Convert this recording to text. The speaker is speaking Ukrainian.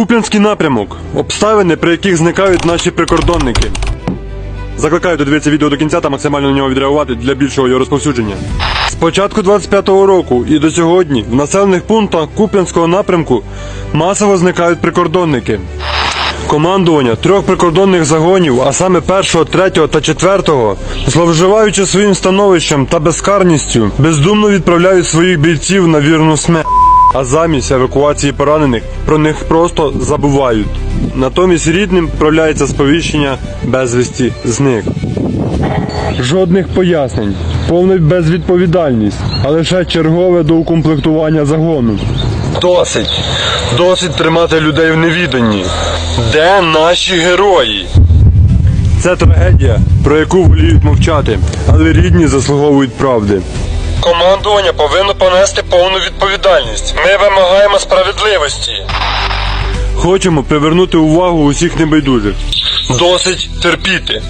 Куп'янський напрямок. Обставини, при яких зникають наші прикордонники. Закликаю додивитися відео до кінця та максимально на нього відреагувати для більшого його розповсюдження. З початку 25-го року і до сьогодні в населених пунктах Куп'янського напрямку масово зникають прикордонники. Командування трьох прикордонних загонів, а саме першого, третього та четвертого, зловживаючи своїм становищем та безкарністю, бездумно відправляють своїх бійців на вірну смерть. А замість евакуації поранених про них просто забувають. Натомість рідним відправляється сповіщення безвісті зник. Жодних пояснень, повна безвідповідальність, а лише чергове доукомплектування загону. Досить. Досить тримати людей в невіданні. Де наші герої? Це трагедія, про яку воліють мовчати, але рідні заслуговують правди. Командування повинно понести повну відповідальність. Ми вимагаємо справедливості. Хочемо привернути увагу усіх небайдужих. Досить терпіти.